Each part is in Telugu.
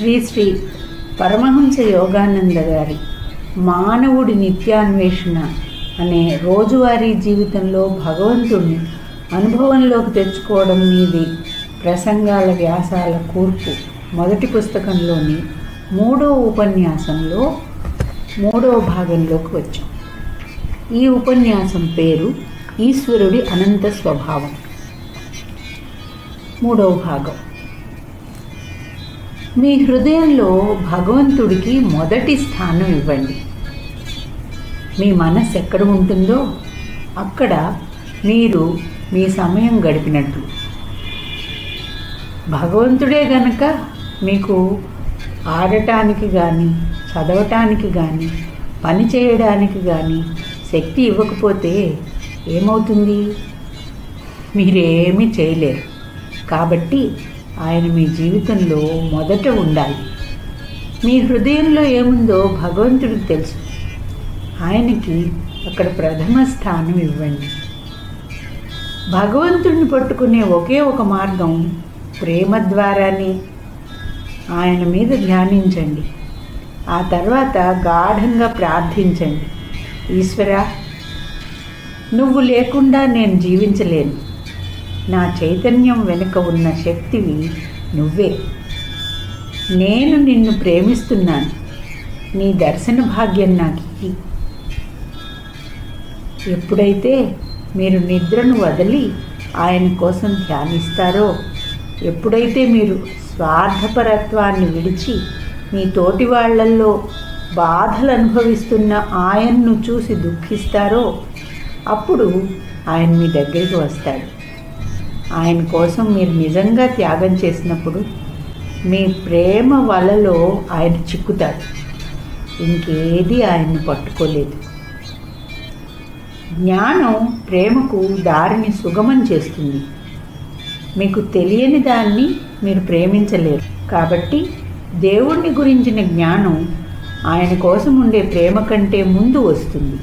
శ్రీ శ్రీ పరమహంస యోగానంద గారి మానవుడి నిత్యాన్వేషణ అనే రోజువారీ జీవితంలో భగవంతుడిని అనుభవంలోకి తెచ్చుకోవడం మీది ప్రసంగాల వ్యాసాల కూర్పు మొదటి పుస్తకంలోని మూడో ఉపన్యాసంలో మూడో భాగంలోకి వచ్చాం. ఈ ఉపన్యాసం పేరు ఈశ్వరుడి అనంత స్వభావం. మూడవ భాగం. మీ హృదయంలో భగవంతుడికి మొదటి స్థానం ఇవ్వండి. మీ మనస్సు ఎక్కడ ఉంటుందో అక్కడ మీరు మీ సమయం గడిపినట్లు భగవంతుడే గనక మీకు ఆడటానికి కానీ చదవటానికి కానీ పని చేయడానికి కానీ శక్తి ఇవ్వకపోతే ఏమవుతుంది? మీరేమీ చేయలేరు. కాబట్టి ఆయన మీ జీవితంలో మొదట ఉండాలి. మీ హృదయంలో ఏముందో భగవంతుడికి తెలుసు. ఆయనకి అక్కడ ప్రథమ స్థానం ఇవ్వండి. భగవంతుడిని పట్టుకునే ఒకే ఒక మార్గం ప్రేమ ద్వారానే. ఆయన మీద ధ్యానించండి. ఆ తర్వాత గాఢంగా ప్రార్థించండి. ఈశ్వర నువ్వు లేకుండా నేను జీవించలేను. నా చైతన్యం వెనుక ఉన్న శక్తివి నువ్వే. నేను నిన్ను ప్రేమిస్తున్నాను. నీ దర్శన భాగ్యం నాకు ఎప్పుడైతే మీరు నిద్రను వదిలి ఆయన కోసం ధ్యానిస్తారో ఎప్పుడైతే మీరు స్వార్థపరత్వాన్ని విడిచి మీ తోటి వాళ్ళల్లో బాధలు అనుభవిస్తున్న ఆయన్ను చూసి దుఃఖిస్తారో అప్పుడు ఆయన మీ దగ్గరికి వస్తాడు. ఆయన కోసం మీరు నిజంగా త్యాగం చేసినప్పుడు మీ ప్రేమ వలలో ఆయన చిక్కుతాడు. ఇంకేది ఆయన్ని పట్టుకోలేదు. జ్ఞానం ప్రేమకు దారిని సుగమం చేస్తుంది. మీకు తెలియని దాన్ని మీరు ప్రేమించలేరు. కాబట్టి దేవుణ్ణి గురించిన జ్ఞానం ఆయన కోసం ఉండే ప్రేమ కంటే ముందు వస్తుంది.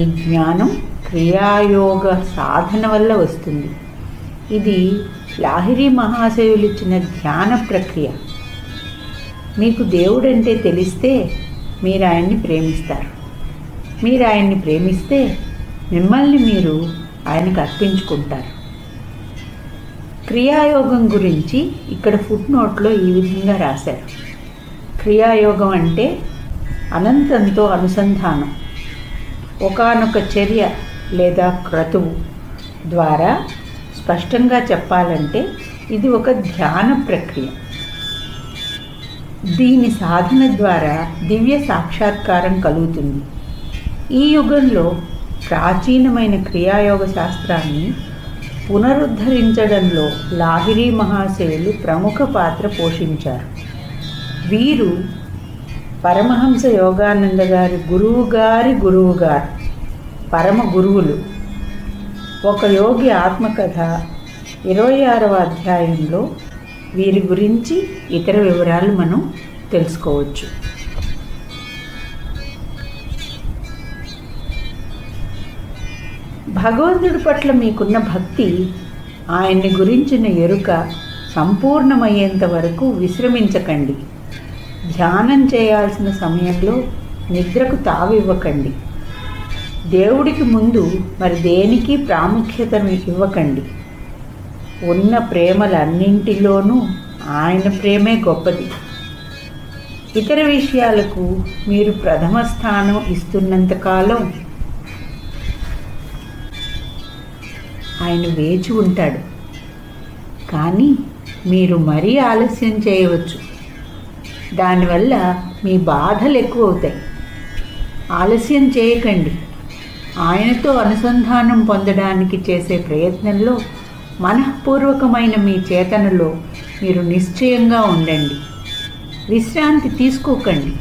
ఈ జ్ఞానం క్రియాయోగ సాధన వల్ల వస్తుంది. ఇది లాహిరి మహాశయులు ఇచ్చిన ధ్యాన ప్రక్రియ. మీకు దేవుడంటే తెలిస్తే మీరు ఆయన్ని ప్రేమిస్తారు. మీరు ఆయన్ని ప్రేమిస్తే మిమ్మల్ని మీరు ఆయనకు అర్పించుకుంటారు. క్రియాయోగం గురించి ఇక్కడ ఫుట్ నోట్లో ఈ విధంగా రాశారు. క్రియాయోగం అంటే అనంతంతో అనుసంధానం ఒకానొక చర్య లేదా క్రతువు ద్వారా స్పష్టంగా చెప్పాలంటే ఇది ఒక ధ్యాన ప్రక్రియ. దీని సాధన ద్వారా దివ్య సాక్షాత్కారం కలుగుతుంది. ఈ యుగంలో ప్రాచీనమైన క్రియాయోగ శాస్త్రాన్ని పునరుద్ధరించడంలో లాహిరి మహాశయులు ప్రముఖ పాత్ర పోషించారు. వీరు పరమహంస యోగానంద గారి గురువుగారి గురువుగారు గురువు గారు పరమ గురువులు. ఒక యోగి ఆత్మకథ ఇరవై ఆరవ అధ్యాయంలో వీరి గురించి ఇతర వివరాలు మనం తెలుసుకోవచ్చు. భగవంతుడి పట్ల మీకున్న భక్తి ఆయన్ని గురించిన ఎరుక సంపూర్ణమయ్యేంత వరకు విశ్రమించకండి. ధ్యానం చేయాల్సిన సమయంలో నిద్రకు తావివ్వకండి. దేవుడికి ముందు మరి దేనికి ప్రాముఖ్యతను ఇవ్వకండి. ఉన్న ప్రేమలన్నింటిలోనూ ఆయన ప్రేమే గొప్పది. ఇతర విషయాలకు మీరు ప్రథమ స్థానం ఇస్తున్నంతకాలం ఆయన వేచి ఉంటాడు. కానీ మీరు మరీ ఆలస్యం చేయవచ్చు. దానివల్ల మీ బాధలు ఎక్కువ అవుతాయి ఆలస్యం చేయకండి. ఆయనతో అనుసంధానం పొందడానికి చేసే ప్రయత్నంలో మనఃపూర్వకమైన మీ చేతనలో మీరు నిశ్చయంగా ఉండండి. విశ్రాంతి తీసుకోకండి.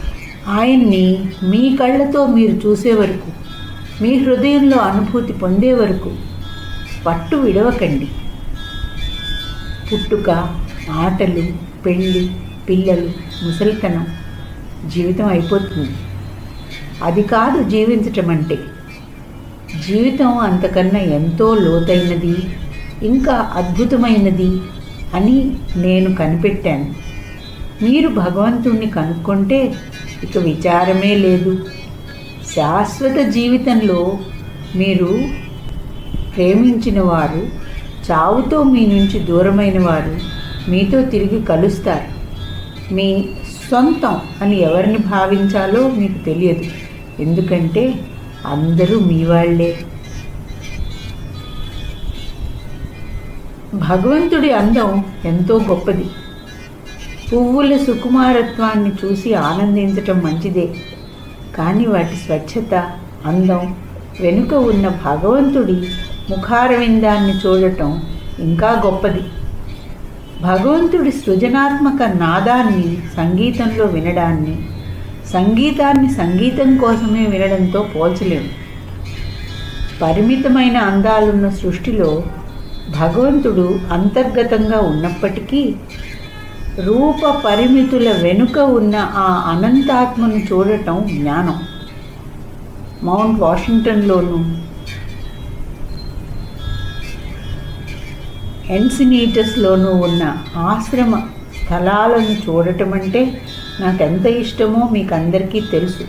ఆయన్ని మీ కళ్ళతో మీరు చూసే వరకు మీ హృదయంలో అనుభూతి పొందే వరకు పట్టు విడవకండి. పుట్టుక ఆటలు పెళ్ళి పిల్లలు ముసలితనం జీవితం అయిపోతుంది. అది కాదు జీవించటం అంటే. జీవితం అంతకన్నా ఎంతో లోతైనది ఇంకా అద్భుతమైనది అని నేను కనిపెట్టాను. మీరు భగవంతుణ్ణి కనుక్కుంటే ఇక విచారమే లేదు. శాశ్వత జీవితంలో మీరు ప్రేమించిన వారు చావుతో మీ నుంచి దూరమైన వారు మీతో తిరిగి కలుస్తారు. మీ సొంతం అని ఎవరిని భావించాలో మీకు తెలియదు. ఎందుకంటే అందరూ మీ వాళ్ళే. భగవంతుడి అందం ఎంతో గొప్పది. పువ్వుల సుకుమారత్వాన్ని చూసి ఆనందించటం మంచిదే. కానీ వాటి స్వచ్ఛత అందం వెనుక ఉన్న భగవంతుడి ముఖారవిందాన్ని చూడటం ఇంకా గొప్పది. భగవంతుడి సృజనాత్మక నాదాన్ని సంగీతంలో వినడాన్ని సంగీతాన్ని సంగీతం కోసమే వినడంతో పోల్చలేము. పరిమితమైన అందాలున్న సృష్టిలో భగవంతుడు అంతర్గతంగా ఉన్నప్పటికీ రూప పరిమితుల వెనుక ఉన్న ఆ అనంతాత్మను చూడటం జ్ఞానం. మౌంట్ వాషింగ్టన్లోను ఎన్సినీటస్లోనూ ఉన్న ఆశ్రమ స్థలాలను చూడటం అంటే నాకెంత ఇష్టమో మీకు అందరికీ తెలుసు.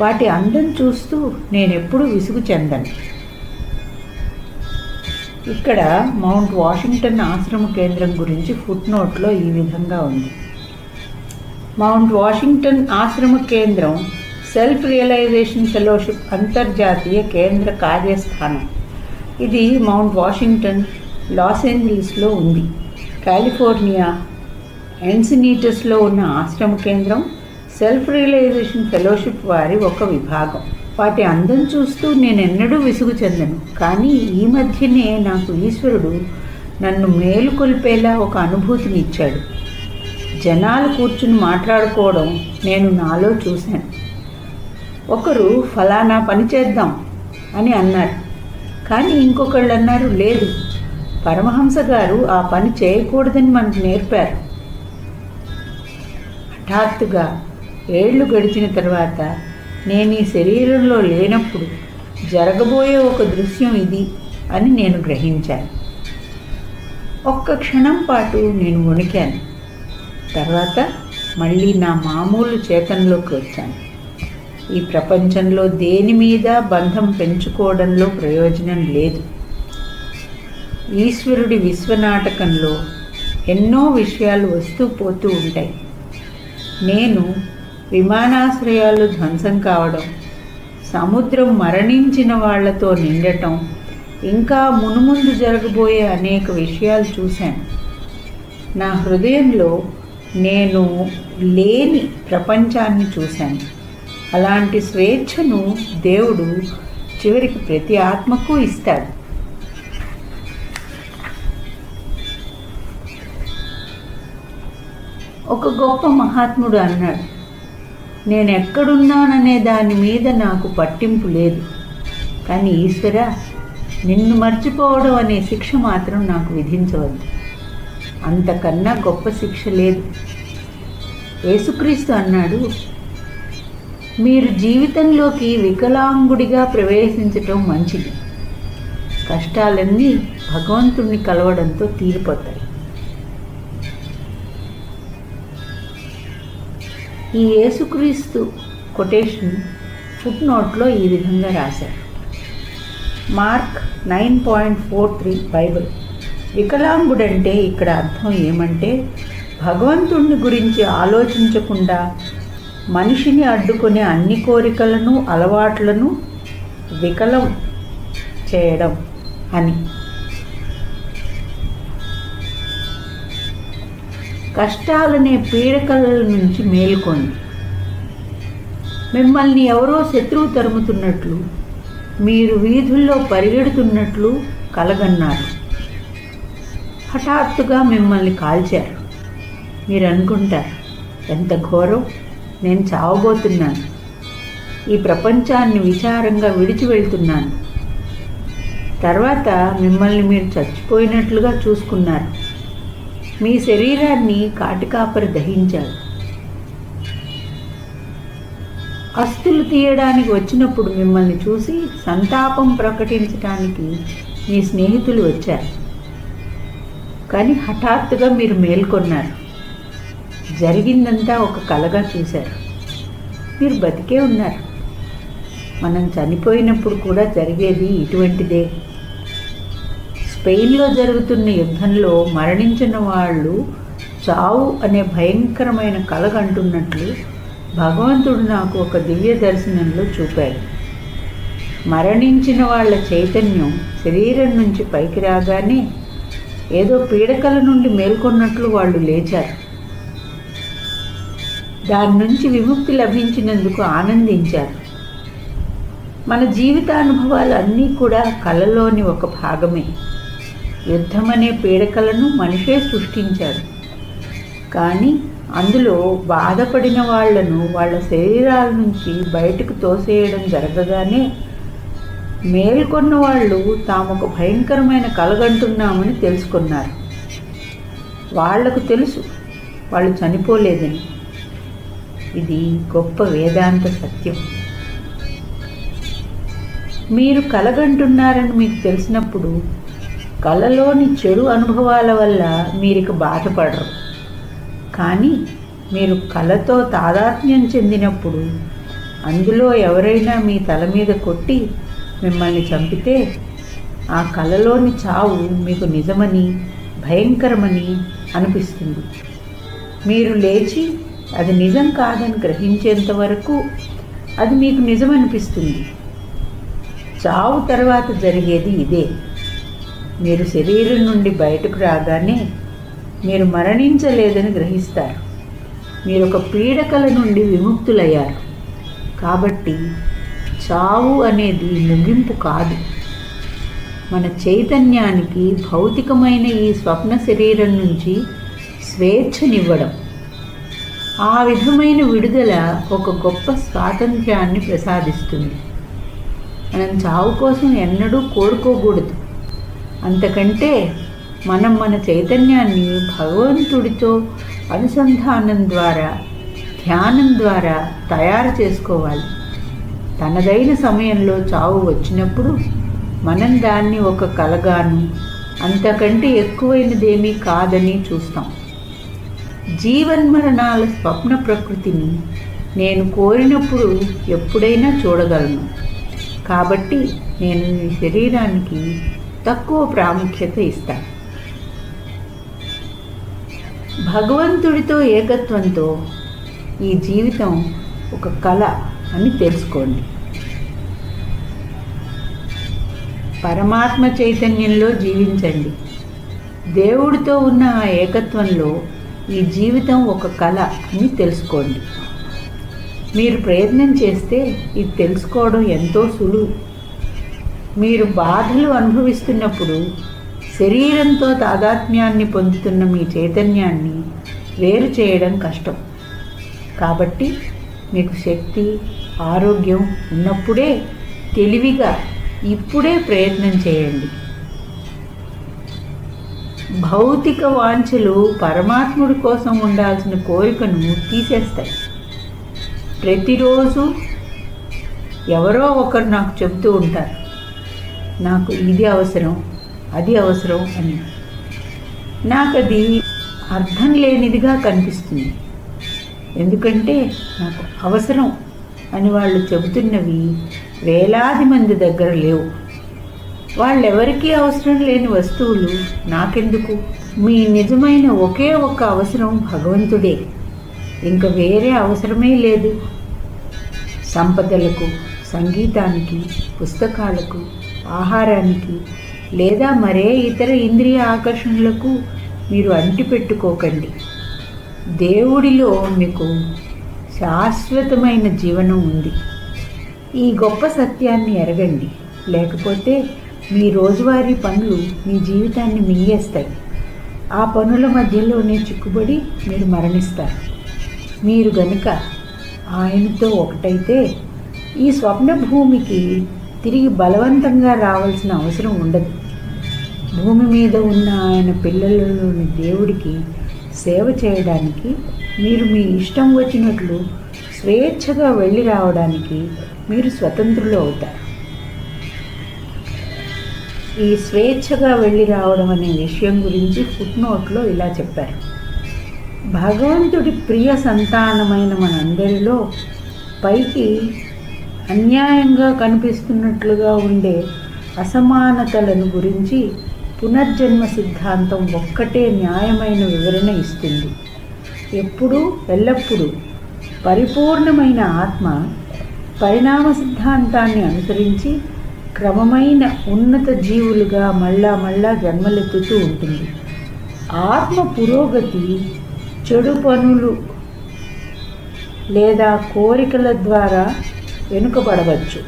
వాటి అందం చూస్తూ నేనెప్పుడు విసుగు చెందను. ఇక్కడ మౌంట్ వాషింగ్టన్ ఆశ్రమ కేంద్రం గురించి ఫుట్ నోట్లో ఈ విధంగా ఉంది. మౌంట్ వాషింగ్టన్ ఆశ్రమ కేంద్రం సెల్ఫ్ రియలైజేషన్ ఫెలోషిప్ అంతర్జాతీయ కేంద్ర కార్యస్థానం. ఇది మౌంట్ వాషింగ్టన్ లాస్ ఏంజలీస్లో ఉంది. కాలిఫోర్నియా ఎన్సినీటస్లో ఉన్న ఆశ్రమ కేంద్రం సెల్ఫ్ రియలైజేషన్ ఫెలోషిప్ వారి ఒక విభాగం. వాటి అందం చూస్తూ నేను ఎన్నడూ విసుగు చెందను. కానీ ఈ మధ్యనే నాకు ఈశ్వరుడు నన్ను మేలుకొల్పేలా ఒక అనుభూతిని ఇచ్చాడు. జనాలు కూర్చుని మాట్లాడుకోవడం నేను నాలో చూశాను. ఒకరు ఫలానా పని చేద్దాం అని అన్నారు. కానీ ఇంకొకళ్ళు అన్నారు లేదు. పరమహంస గారు ఆ పని చేయకూడదని మనకు నేర్పారు. హఠాత్తుగా ఏళ్ళు గడిచిన తర్వాత నేను ఈ శరీరంలో లేనప్పుడు జరగబోయే ఒక దృశ్యం ఇది అని నేను గ్రహించాను. ఒక్క క్షణం పాటు నేను వణికాను. తర్వాత మళ్ళీ నా మామూలు చేతనలోకి వచ్చాను. ఈ ప్రపంచంలో దేని మీద బంధం పెంచుకోవడంలో ప్రయోజనం లేదు. ఈశ్వరుడి విశ్వనాటకంలో ఎన్నో విషయాలు వస్తూ పోతూ ఉంటాయి. నేను విమానాశ్రయాలు ధ్వంసం కావడం సముద్రం మరణించిన వాళ్ళతో నిండటం ఇంకా మునుముందు జరగబోయే అనేక విషయాలు చూశాను. నా హృదయంలో నేను లేని ప్రపంచాన్ని చూశాను. అలాంటి స్వేచ్ఛను దేవుడు చివరికి ప్రతి ఆత్మకు ఇస్తాడు. ఒక గొప్ప మహాత్ముడు అన్నాడు. నేను ఎక్కడున్నాననే దాని మీద నాకు పట్టింపు లేదు. కానీ ఈశ్వర నిన్ను మర్చిపోవడం అనే శిక్ష మాత్రం నాకు విధించవద్దు. అంతకన్నా గొప్ప శిక్ష లేదు. యేసుక్రీస్తు అన్నాడు మీరు జీవితంలోకి వికలాంగుడిగా ప్రవేశించటం మంచిది. కష్టాలన్నీ భగవంతుణ్ణి కలవడంతో తీరిపోతాయి. ఈ యేసుక్రీస్తు కొటేషన్ ఫుట్ నోట్లో ఈ విధంగా రాశారు. Mark nine point four three Bible. వికలాంగుడంటే ఇక్కడ అర్థం ఏమంటే భగవంతుణ్ణి గురించి ఆలోచించకుండా మనిషిని అడ్డుకునే అన్ని కోరికలను అలవాట్లను వికలం చేయడం అని. కష్టాలనే పీడకల నుంచి మేలుకోండి మిమ్మల్ని ఎవరో శత్రువు తరుముతున్నట్లు మీరు వీధుల్లో పరిగెడుతున్నట్లు కలగన్నారు. హఠాత్తుగా మిమ్మల్ని కాల్చారు. మీరు అనుకుంటారు ఎంత ఘోరం నేను చావబోతున్నాను. ఈ ప్రపంచాన్ని విచారంగా విడిచి వెళ్తున్నాను. తర్వాత మిమ్మల్ని మీరు చచ్చిపోయినట్లుగా చూసుకున్నారు. మీ శరీరాన్ని కాటికాపరి దహించాలి. అస్తులు తీయడానికి వచ్చినప్పుడు మిమ్మల్ని చూసి సంతాపం ప్రకటించడానికి మీ స్నేహితులు వచ్చారు. కానీ హఠాత్తుగా మీరు మేల్కొన్నారు. జరిగిందంతా ఒక కలగా చూశారు. మీరు బతికే ఉన్నారు. మనం చనిపోయినప్పుడు కూడా జరిగేది ఇటువంటిదే. స్పెయిన్లో జరుగుతున్న యుద్ధంలో మరణించిన వాళ్ళు చావు అనే భయంకరమైన కలగంటున్నట్లు భగవంతుడు నాకు ఒక దివ్య దర్శనంలో చూపాడు. మరణించిన వాళ్ళ చైతన్యం శరీరం నుంచి పైకి రాగానే ఏదో పీడకల నుండి మేల్కొన్నట్లు వాళ్ళు లేచారు. దాని నుంచి విముక్తి లభించినందుకు ఆనందించారు. మన జీవితానుభవాలు అన్నీ కూడా కళలోని ఒక భాగమే. యుద్ధం అనే పీడకలను మనిషే సృష్టించాడు. కానీ అందులో బాధపడిన వాళ్ళను వాళ్ళ శరీరాల నుంచి బయటకు తోసేయడం జరగగానే మేల్కొన్న వాళ్ళు తాము ఒక భయంకరమైన కలగంటున్నామని తెలుసుకున్నారు. వాళ్ళకు తెలుసు వాళ్ళు చనిపోలేదని. ఇది గొప్ప వేదాంత సత్యం. మీరు కలగంటున్నారని మీకు తెలిసినప్పుడు కళలోని చెడు అనుభవాల వల్ల మీరిక బాధపడరు. కానీ మీరు కళతో తాదాత్మ్యం చెందినప్పుడు అందులో ఎవరైనా మీ తల మీద కొట్టి మిమ్మల్ని చంపితే ఆ కళలోని చావు మీకు నిజమని భయంకరమని అనిపిస్తుంది. మీరు లేచి అది నిజం కాదని గ్రహించేంత వరకు అది మీకు నిజమనిపిస్తుంది. చావు తర్వాత జరిగేది ఇదే. మీరు శరీరం నుండి బయటకు రాగానే మీరు మరణించలేదని గ్రహిస్తారు. మీరు ఒక పీడకల నుండి విముక్తులయ్యారు. కాబట్టి చావు అనేది ముగింపు కాదు. మన చైతన్యానికి భౌతికమైన ఈ స్వప్న శరీరం నుంచి స్వేచ్ఛనివ్వడం. ఆ విధమైన విడుదల ఒక గొప్ప స్వాతంత్ర్యాన్ని ప్రసాదిస్తుంది. మనం చావు కోసం ఎన్నడూ కోరుకోకూడదు. అంతకంటే మనం మన చైతన్యాన్ని భగవంతుడితో అనుసంధానం ద్వారా ధ్యానం ద్వారా తయారు చేసుకోవాలి. తనదైన సమయంలో చావు వచ్చినప్పుడు మనం దాన్ని ఒక కలగాను. అంతకంటే ఎక్కువైనదేమీ కాదని చూస్తాం. జీవన్మరణాల స్వప్న ప్రకృతిని నేను కోరినప్పుడు ఎప్పుడైనా చూడగలను. కాబట్టి నేను ఈ శరీరానికి తక్కువ ప్రాముఖ్యత ఇస్తారు భగవంతుడితో ఏకత్వంతో ఈ జీవితం ఒక కళ అని తెలుసుకోండి. పరమాత్మ చైతన్యంలో జీవించండి. దేవుడితో ఉన్న ఆ ఏకత్వంలో ఈ జీవితం ఒక కళ అని తెలుసుకోండి. మీరు ప్రయత్నం చేస్తే ఇది తెలుసుకోవడం ఎంతో సులువు. మీరు బాధలు అనుభవిస్తున్నప్పుడు శరీరంతో తాదాత్మ్యాన్ని పొందుతున్న మీ చైతన్యాన్ని వేరు చేయడం కష్టం. కాబట్టి మీకు శక్తి ఆరోగ్యం ఉన్నప్పుడే తెలివిగా ఇప్పుడే ప్రయత్నం చేయండి. భౌతిక వాంఛలు పరమాత్ముడి కోసం ఉండాల్సిన కోరికను తీసేస్తాయి. ప్రతిరోజు ఎవరో ఒకరు నాకు చెబుతూ ఉంటారు. నాకు ఇది అవసరం అది అవసరం అని. నాకు అది అర్థం లేనిదిగా కనిపిస్తుంది. ఎందుకంటే నాకు అవసరం అని వాళ్ళు చెబుతున్నవి వేలాది మంది దగ్గర లేవు. వాళ్ళెవరికీ అవసరం లేని వస్తువులు నాకెందుకు? మీ నిజమైన ఒకే ఒక్క అవసరం భగవంతుడే. ఇంకా వేరే అవసరమే లేదు. సంపదలకు సంగీతానికి పుస్తకాలకు ఆహారానికి. లేదా మరే ఇతర ఇంద్రియ ఆకర్షణలకు మీరు అంటిపెట్టుకోకండి దేవుడిలో మీకు శాశ్వతమైన జీవనం ఉంది. ఈ గొప్ప సత్యాన్ని ఎరగండి. లేకపోతే మీ రోజువారీ పనులు మీ జీవితాన్ని మింగేస్తాయి. ఆ పనుల మధ్యలోనే చిక్కుబడి మీరు మరణిస్తారు. మీరు గనుక ఆయనతో ఒకటైతే ఈ స్వప్న భూమికి తిరిగి బలవంతంగా రావాల్సిన అవసరం ఉండదు. భూమి మీద ఉన్న ఆయన పిల్లలలోని దేవుడికి సేవ చేయడానికి మీరు మీ ఇష్టం వచ్చినట్లు స్వేచ్ఛగా వెళ్ళి రావడానికి మీరు స్వతంత్రులు అవుతారు. ఈ స్వేచ్ఛగా వెళ్ళి రావడం అనే విషయం గురించి ఫుట్ నోట్లో ఇలా చెప్పారు. భగవంతుడి ప్రియ సంతానమైన మనందరిలో పైకి అన్యాయంగా కనిపిస్తున్నట్లుగా ఉండే అసమానతలను గురించి పునర్జన్మ సిద్ధాంతం ఒక్కటే న్యాయమైన వివరణ ఇస్తుంది. ఎప్పుడూ ఎల్లప్పుడూ పరిపూర్ణమైన ఆత్మ పరిణామ సిద్ధాంతాన్ని అనుసరించి క్రమమైన ఉన్నత జీవులుగా మళ్ళా మళ్ళా జన్మలెత్తుతూ ఉంటుంది. ఆత్మ పురోగతి చెడు పనులు లేదా కోరికల ద్వారా వెనుకబడవచ్చు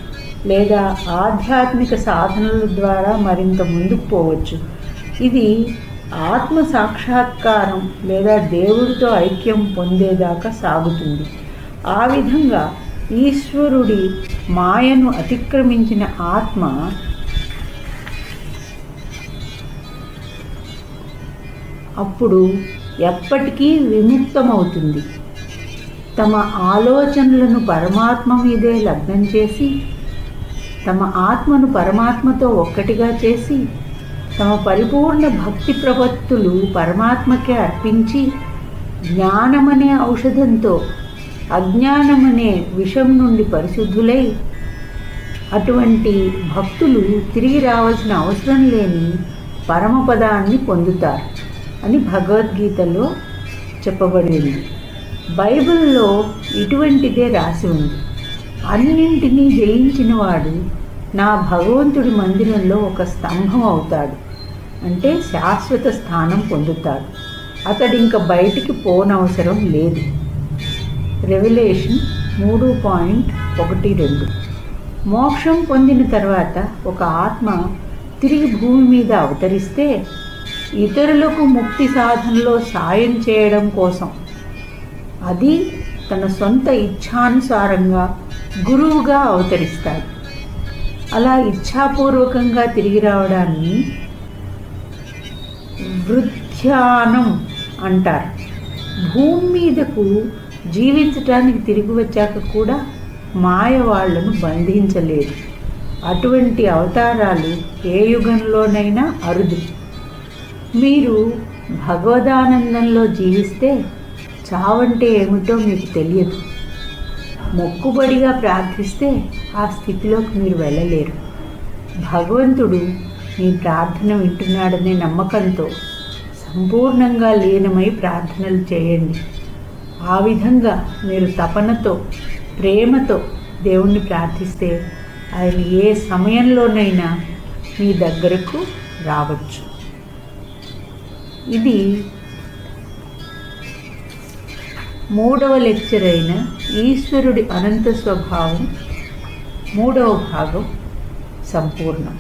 లేదా ఆధ్యాత్మిక సాధనల ద్వారా మరింత ముందుకు పోవచ్చు. ఇది ఆత్మ సాక్షాత్కారం లేదా దేవుడితో ఐక్యం పొందేదాకా సాగుతుంది. ఆ విధంగా ఈశ్వరుడి మాయను అతిక్రమించిన ఆత్మ అప్పుడు ఎప్పటికీ విముక్తమవుతుంది. తమ ఆలోచనలను పరమాత్మ మీదే లగ్నం చేసి తమ ఆత్మను పరమాత్మతో ఒక్కటిగా చేసి తమ పరిపూర్ణ భక్తి ప్రవత్తులు పరమాత్మకే అర్పించి జ్ఞానమనే ఔషధంతో అజ్ఞానమనే విషం నుండి పరిశుద్ధులై అటువంటి భక్తులు తిరిగి రావాల్సిన అవసరం లేని పరమపదాన్ని పొందుతారు అని భగవద్గీతలో చెప్పబడింది. బైబిల్లో ఇటువంటిదే రాసి ఉంది. అన్నింటినీ జయించిన వాడు నా భగవంతుడి మందిరంలో ఒక స్తంభం అవుతాడు. అంటే శాశ్వత స్థానం పొందుతాడు. అతడు ఇంకా బయటికి పోనవసరం లేదు. రెవల్యూషన్ మూడు పాయింట్ ఒకటి రెండు. మోక్షం పొందిన తర్వాత ఒక ఆత్మ తిరిగి భూమి మీద అవతరిస్తే ఇతరులకు ముక్తి సాధనలో సాయం చేయడం కోసం అది తన సొంత ఇచ్ఛానుసారంగా గురువుగా అవతరిస్తాడు. అలా ఇచ్ఛాపూర్వకంగా తిరిగి రావడాన్ని వృద్ధ్యానం అంటారు. భూమి మీదకు జీవించటానికి తిరిగి వచ్చాక కూడా మాయ వాళ్ళను బంధించలేదు. అటువంటి అవతారాలు ఏ యుగంలోనైనా అరుదు. మీరు భగవదానందంలో జీవిస్తే చావంటే ఏమిటో మీకు తెలియదు. మొక్కుబడిగా ప్రార్థిస్తే ఆ స్థితిలోకి మీరు వెళ్ళలేరు. భగవంతుడు మీ ప్రార్థన వింటున్నాడనే నమ్మకంతో సంపూర్ణంగా లీనమై ప్రార్థనలు చేయండి. ఆ విధంగా మీరు తపనతో ప్రేమతో దేవుణ్ణి ప్రార్థిస్తే ఆయన ఏ సమయంలోనైనా మీ దగ్గరకు రావచ్చు. ఇది మూడవ లెక్చర్ అయిన ఈశ్వరుడి అనంత స్వభావం మూడవ భాగం సంపూర్ణం.